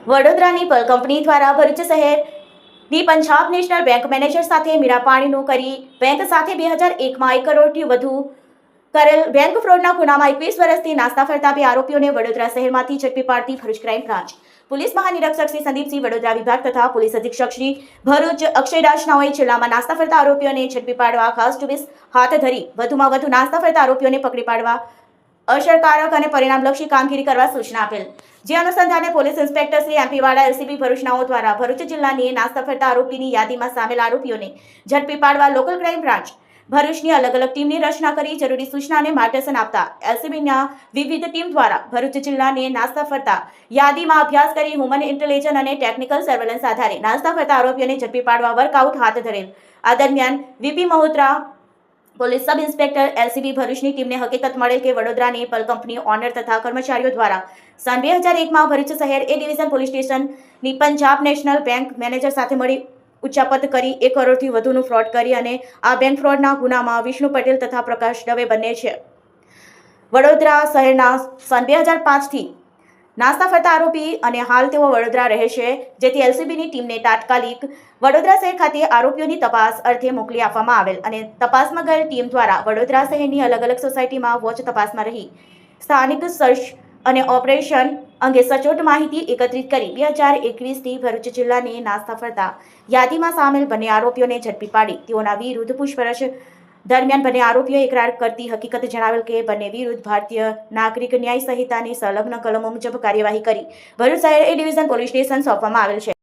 વડોદરાની પલ કંપની દ્વારા ભરૂચ શહેરની પંજાબ નેશનલ બેંક મેનેજર સાથે મીરાપાણીનું કરી બેંક સાથે બે હજાર એકમાં એક કરોડથી વધુ કરેલ બેંક ફ્રોડના ગુનામાં એકવીસ વર્ષથી નાસ્તા ફરતા બે આરોપીઓને વડોદરા શહેરમાંથી ઝડપી પાડતી ભરૂચ ક્રાઇમ બ્રાન્ચ. પોલીસ મહાનિરીક્ષક શ્રી સંદીપસિંહ વડોદરા વિભાગ તથા પોલીસ અધિક્ષક શ્રી ભરૂચ અક્ષયરાજ નાઓએ જિલ્લામાં નાસ્તા ફરતા આરોપીઓને ઝડપી પાડવા ખાસ ટુબીસ હાથ ધરી. વધુમાં વધુ નાસ્તા ફરતા આરોપીઓને પકડી પાડવા અસરકારક અને પરિણામલક્ષી કામગીરી કરવા સૂચના આપેલ. જે અનુસંધાને police inspector Shri M P Vada LCB ભરૂચનાઓ દ્વારા ભરૂચ જિલ્લાની નાસ્તા ફરતા આરોપીની યાદીમાં સામેલ આરોપીઓને ઝડપી પાડવા લોકલ ક્રાઇમ બ્રાન્ચ ભરૂચની અલગ અલગ ટીમની રચના કરી જરૂરી સૂચનાને માર્ગદર્શન આપતા એલસીબીના વિવિધ ટીમ દ્વારા ભરૂચ જિલ્લાને નાસ્તા ફરતા યાદીમાં અભ્યાસ કરી હ્યુમન ઇન્ટેલિજન્સ અને ટેકનિકલ સર્વેલન્સ આધારે નાસ્તા ફરતા આરોપીઓને ઝડપી પાડવા વર્કઆઉટ હાથ ધરેલ. આ દરમિયાન VP Mahotra police sub inspector LCB ભરૂચની ટીમને હકીકત મળેલ કે વડોદરાની પલ કંપની ઓનર તથા કર્મચારીઓ દ્વારા સન બે હજાર એકમાં ભરૂચ શહેર એ ડિવિઝન પોલીસ સ્ટેશનની પંજાબ નેશનલ બેંક મેનેજર સાથે મળી ઉચ્ચાપત કરી એક કરોડથી વધુનું ફ્રોડ કરી અને આ બેંક ફ્રોડના ગુનામાં વિષ્ણુ પટેલ તથા પ્રકાશ દવે બંને છે. વડોદરા શહેરના સન બે હજાર પાંચથી નાસ્તા ફરતા આરોપી અને હાલ તેઓ વડોદરા રહે છે, જેથી એલસીબીની ટીમને તાત્કાલિક વડોદરા શહેર ખાતે આરોપીઓની તપાસ અર્થે મોકલી આપવામાં આવેલ અને તપાસમાં ગયેલ ટીમ દ્વારા વડોદરા શહેરની અલગ અલગ સોસાયટીમાં વોચ તપાસમાં રહી. સ્થાનિક સર્ચ અને ઓપરેશન અંગે સચોટ માહિતી એકત્રિત કરી બે હજાર એકવીસથી ભરૂચ જિલ્લાની નાસ્તા ફરતા યાદીમાં સામેલ બંને આરોપીઓને ઝડપી પાડી. તેઓના વિરુદ્ધ પૂછપરછ દરમિયાન બંને આરોપીઓએ એકરાર કરતી હકીકત જણાવેલ કે બંને વિરુદ્ધ ભારતીય નાગરિક ન્યાય સંહિતાની સંલગ્ન કલમો મુજબ કાર્યવાહી કરી. ભરૂચ શહેર એ ડિવિઝન પોલીસ સ્ટેશન સોંપવામાં આવેલ છે.